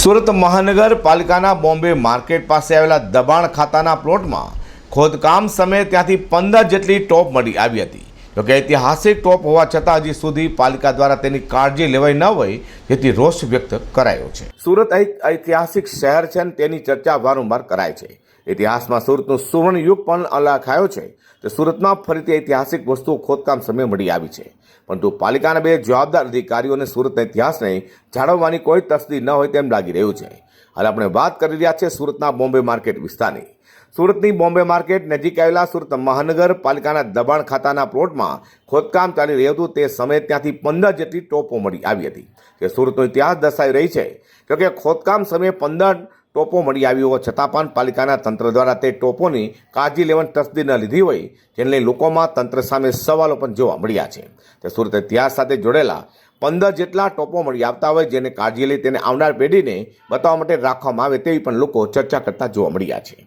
સુરત મહાનગરપાલિકાના બોમ્બે માર્કેટ પાસે આવેલા દબાણ ખાતાના પ્લોટમાં ખોદકામ સમયે ત્યાંથી પંદર જેટલી ટોપ મળી આવી હતી. જોકે ઐતિહાસિક ટોપ હોવા છતાં હજી સુધી પાલિકા દ્વારા તેની કાળજી લેવાઈ ન હોય જેથી રોષ વ્યક્ત કરાયો છે. સુરત ઐતિહાસિક શહેર છે અને તેની ચર્ચા વારંવાર કરાય છે. ઇતિહાસમાં સુરતનું સુવર્ણ યુગ પણ અલાખાયો છે. તો સુરતમાં ફરીથી ઐતિહાસિક વસ્તુઓ ખોદકામ સમયે મળી આવી છે. પરંતુ પાલિકાના બે જવાબદાર અધિકારીઓને સુરતના ઇતિહાસને જાળવવાની કોઈ તસ્દી ન હોય તેમ લાગી રહ્યું છે. હાલ આપણે વાત કરી રહ્યા છીએ સુરતના બોમ્બે માર્કેટ વિસ્તારની. સુરતની બોમ્બે માર્કેટ નજીક આવેલા સુરત મહાનગરપાલિકાના દબાણ ખાતાના પ્લોટમાં ખોદકામ ચાલી રહ્યું હતું. તે સમયે ત્યાંથી પંદર જેટલી ટોપો મળી આવી હતી. કે સુરતનો ઇતિહાસ દર્શાવી રહી છે જોકે ખોદકામ સમયે પંદર ટોપો મળી આવી હોવા છતાં પણ પાલિકાના તંત્ર દ્વારા તે ટોપોની કાળજી લેવાની તસ્દી ન લીધી હોય, જેને લોકોમાં તંત્ર સામે સવાલો પણ જોવા મળ્યા છે. તે સુરત ઇતિહાસ સાથે જોડેલા પંદર જેટલા ટોપો મળી આવતા હોય, જેને કાળજી લઈ તેને આવનાર પેઢીને બતાવવા માટે રાખવામાં આવે તેવી પણ લોકો ચર્ચા કરતા જોવા મળ્યા છે.